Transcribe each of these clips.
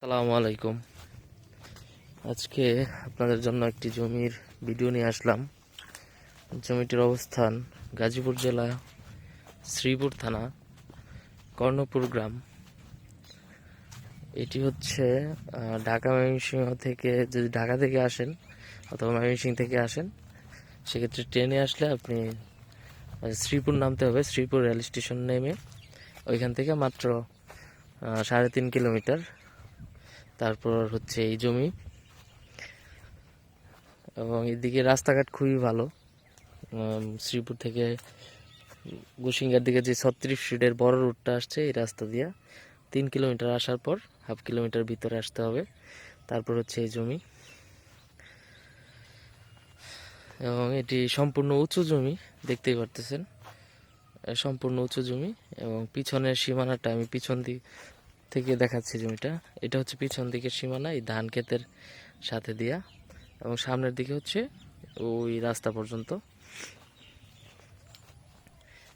আসসালামু আলাইকুম। আজকে আপনাদের জন্য একটি জমির ভিডিও নিয়ে আসলাম। জমিটির অবস্থান গাজীপুর জেলা শ্রীপুর থানা, কর্ণপুর গ্রাম। এটি হচ্ছে ঢাকা ময়মনসিংহ থেকে যদি ঢাকা থেকে আসেন অথবা ময়মনসিংহ থেকে আসেন, সেক্ষেত্রে ট্রেনে আসলে আপনি শ্রীপুর নামতে হবে। শ্রীপুর রেল স্টেশন নেমে ওইখান থেকে মাত্র সাড়ে তিন কিলোমিটার তারপর হচ্ছে এই জমি। এবং এদিকে রাস্তাঘাট খুবই ভালো। শ্রীপুর থেকে গুসিঙ্গার দিকে যে ছত্রিশ ফিটের বড় রুটটা আসছে, এই রাস্তা দিয়ে তিন কিলোমিটার আসার পর হাফ কিলোমিটার ভিতরে আসতে হবে। তারপর হচ্ছে এই জমি। এবং এটি সম্পূর্ণ উঁচু জমি, দেখতেই পারতেছেন। সম্পূর্ণ উঁচু জমি এবং পিছনের সীমানাটা আমি পিছন দিক থেকে দেখাচ্ছি জমিটা। এটা হচ্ছে পিছন দিকের সীমানা, এই ধান ক্ষেতের সাথে দিয়া। এবং সামনের দিকে হচ্ছে ওই রাস্তা পর্যন্ত।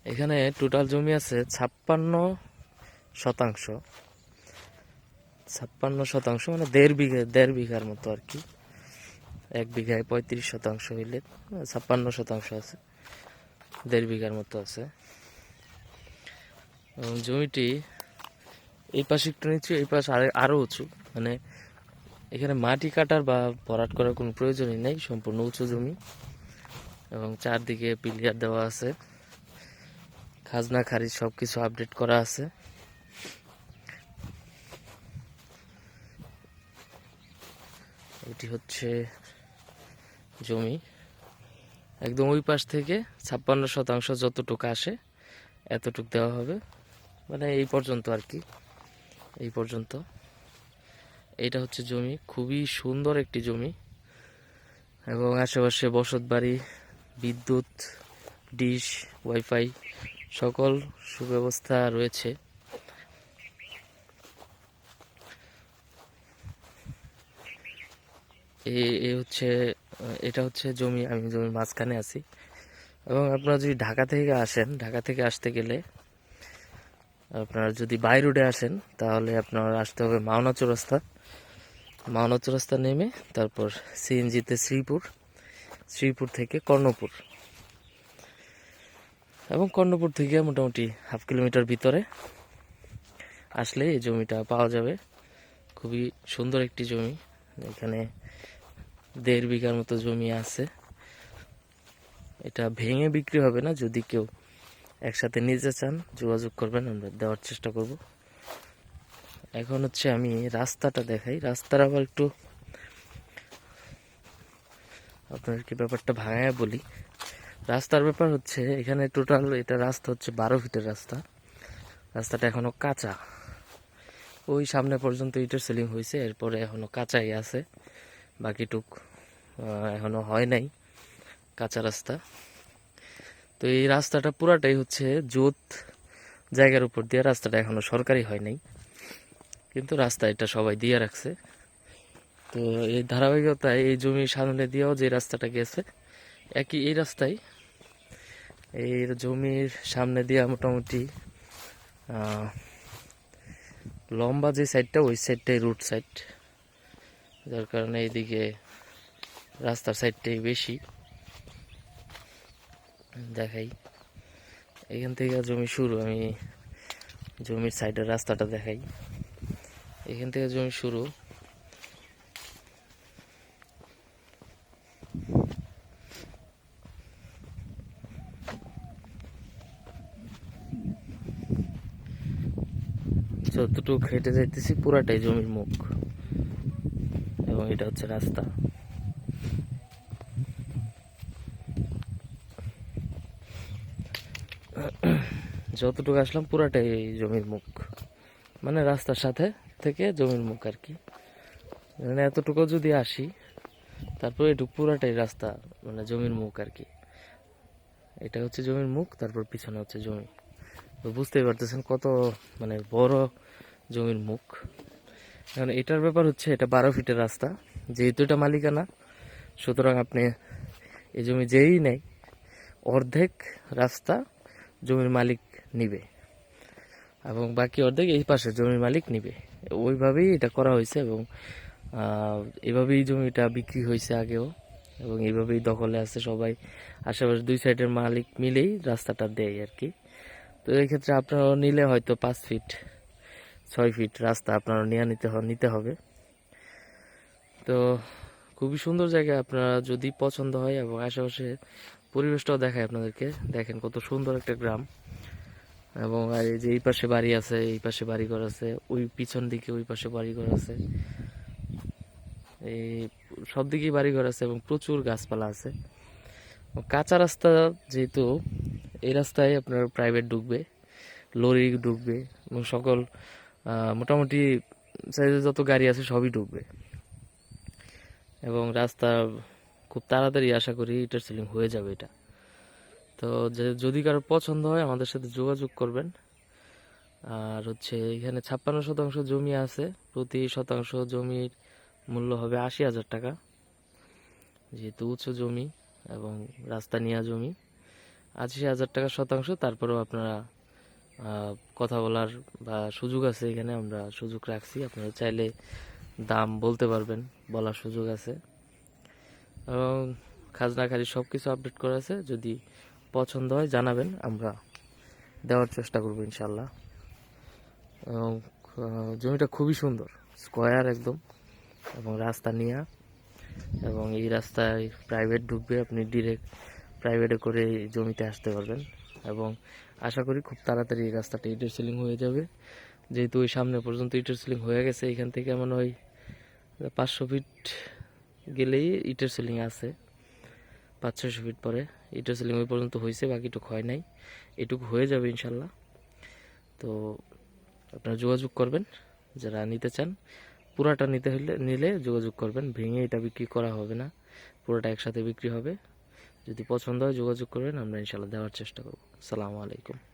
এখানে টোটাল জমি আছে ছাপ্পান্ন শতাংশ। ছাপ্পান্ন শতাংশ মানে দেড় বিঘা, দেড় বিঘার মতো আর কি। এক বিঘায় পঁয়ত্রিশ শতাংশ হইলে ছাপ্পান্ন শতাংশ আছে, দেড় বিঘার মতো আছে। এবং জমিটি এই পাশে একটু নিচু এই পাশ আরে আরও উঁচু। মানে এখানে মাটি কাটার বা ভরাট করার কোনো প্রয়োজনই নেই, সম্পূর্ণ উঁচু জমি। এবং চারদিকে পিলিয়ার দেওয়া আছে। খাজনা, খারিজ সব কিছু আপডেট করা আছে। এটি হচ্ছে জমি। একদম ওই পাশ থেকে ছাপ্পান্ন শতাংশ যতটুকু আসে, এতটুক দেওয়া হবে। মানে এই পর্যন্ত আর কি। এই পর্যন্ত। এটা হচ্ছে জমি, খুবই সুন্দর একটি জমি। এবং আশেপাশে বসত বাড়ি, বিদ্যুৎ, ডিশ, ওয়াইফাই, সকল সুব্যবস্থা রয়েছে। এ- হচ্ছে, এটা হচ্ছে জমি, আমি জমির মাঝখানে আছি। এবং আপনারা যদি ঢাকা থেকে আসেন, ঢাকা থেকে আসতে গেলে আপনারা যদি বাই রোডে আসেন, তাহলে আপনার আসতে হবে মাওনা চৌরাস্তা। মাওনা চৌরাস্তা নেমে তারপর সিএনজিতে শ্রীপুর শ্রীপুর থেকে কর্ণপুর। এবং কর্ণপুর থেকে মোটামুটি হাফ কিলোমিটার ভিতরে আসলে এই জমিটা পাওয়া যাবে। খুবই সুন্দর একটি জমি। এখানে দেড় বিঘার মতো জমি আছে। এটা ভেঙে বিক্রি হবে না, যদি কেউ একসাথে নিতে চান যোগাযোগ করবেন আমরা দেওয়ার চেষ্টা করব। এখন হচ্ছে আমি রাস্তাটা দেখাই। রাস্তার আবার একটু আপনাদেরকে ব্যাপারটা ভাঙায় বলি। রাস্তার ব্যাপার হচ্ছে এখানে টোটাল এটা রাস্তা হচ্ছে বারো ফিটের রাস্তা। রাস্তাটা এখনও কাঁচা। ওই সামনে পর্যন্ত ইটের সেলিং হয়েছে এরপরে এখনও কাঁচাই আছে। বাকিটুক আহ, এখনও হয় নাই। কাঁচা রাস্তা। তো এই রাস্তাটা পুরাটাই হচ্ছে জোত জায়গার উপর দিয়ে রাস্তাটা এখনও সরকারি হয় নাই কিন্তু রাস্তা এটা সবাই দিয়ে রাখছে। তো এই ধারাবাহিকতায় এই জমির সামনে দিয়েও যে রাস্তাটা গেছে, একই এই রাস্তায় এই জমির সামনে দিয়ে মোটামুটি লম্বা যে সাইডটা ওই সাইডটাই রুট সাইড যার কারণে এইদিকে রাস্তার সাইডটাই বেশি। দেখাই। এখান থেকে জমি শুরু, আমি জমির সাইডের রাস্তাটা দেখাই। এখান থেকে জমি শুরু। যতটুকু হেঁটে যাইতেছি পুরাটাই জমির মুখ। এবং এটা হচ্ছে রাস্তা। যতটুকু আসলাম পুরাটাই এই জমির মুখ। মানে রাস্তার সাথে থেকে জমির মুখ আর কি। মানে এতটুকু যদি আসি, তারপর এটুকু পুরাটাই রাস্তা মানে জমির মুখ আর কি। এটা হচ্ছে জমির মুখ, তারপর পিছনে হচ্ছে জমি। তো বুঝতেই পারতেছেন কত মানে বড় জমির মুখ। এখন এটার ব্যাপার হচ্ছে, এটা বারো ফিটের রাস্তা। যেহেতু এটা মালিকানা, সুতরাং আপনি এই জমি যেই নেই, অর্ধেক রাস্তা জমির মালিক নিবে। এবং বাকি অর্ধেক এই পাশে জমির মালিক নিবে। ওইভাবেই এটা করা হয়েছে এবং এভাবেই জমিটা বিক্রি হয়েছে আগেও এবং এইভাবেই দখলে আছে সবাই। আশেপাশে দুই সাইডের মালিক মিলেই রাস্তাটা দেয় আর কি তো এই ক্ষেত্রে আপনারা নিলে হয়তো পাঁচ ফিট ছয় ফিট রাস্তা আপনারা নিয়ে নিতে নিতে হবে। তো খুবই সুন্দর জায়গা আপনারা যদি পছন্দ হয় এবং আশেপাশে পরিবেশটাও দেখায় আপনাদেরকে। দেখেন কত সুন্দর একটা গ্রাম। এবং আর এই যে এই পাশে বাড়ি আছে, এই পাশে বাড়িঘর আছে, ওই পিছন দিকে ওই পাশে বাড়ি ঘর আছে। এই সব দিকেই বাড়িঘর আছে এবং প্রচুর গাছপালা আছে। কাঁচা রাস্তা যেহেতু, এই রাস্তায় আপনার প্রাইভেট ঢুকবে, লরি ঢুকবে এবং সকল মোটামুটি সাইজের যত গাড়ি আছে সবই ঢুকবে। এবং রাস্তা খুব তাড়াতাড়ি আশা করি ইটার সিলিং হয়ে যাবে এটা। তো যদি কারও পছন্দ হয়, আমাদের সাথে যোগাযোগ করবেন। আর হচ্ছে, এখানে ছাপ্পান্ন শতাংশ জমি আছে। প্রতি শতাংশ জমির মূল্য হবে আশি হাজার টাকা। যেহেতু উঁচু জমি এবং রাস্তা নেওয়া জমি, আশি হাজার টাকা শতাংশ। তারপরেও আপনারা কথা বলার বা সুযোগ আছে এখানে, আমরা সুযোগ রাখছি। আপনারা চাইলে দাম বলতে পারবেন, বলার সুযোগ আছে। এবং খাজনা খালি সব কিছু আপডেট করা আছে। যদি পছন্দ হয়, জানাবেন। আমরা দেওয়ার চেষ্টা করব ইনশাল্লাহ। এবং জমিটা খুবই সুন্দর, স্কোয়ার একদম, এবং রাস্তা নিয়া, এবং এই রাস্তায় প্রাইভেট ঢুকবে আপনি ডিরেক্ট প্রাইভেটে করে জমিতে আসতে পারবেন। এবং আশা করি খুব তাড়াতাড়ি এই রাস্তাটা ইটের সিলিং হয়ে যাবে। যেহেতু ওই সামনে পর্যন্ত ইটের সিলিং হয়ে গেছে, এখান থেকে মনে ওই পাঁচশো ফিট গেলেই ইটের সিলিং আছে। পাঁচ ছশো ফিট পরে। এটা সিলিং ওই পর্যন্ত হয়েছে, বাকিটুকু হয় নাই। এটুকু হয়ে যাবে ইনশাল্লাহ। তো আপনারা যোগাযোগ করবেন, যারা নিতে চান। পুরাটা নিতে হলে নিলে যোগাযোগ করবেন। ভেঙে এটা বিক্রি করা হবে না। পুরোটা একসাথে বিক্রি হবে। যদি পছন্দ হয় যোগাযোগ করবেন, আমরা ইনশাল্লাহ দেওয়ার চেষ্টা করব। সালামু আলাইকুম।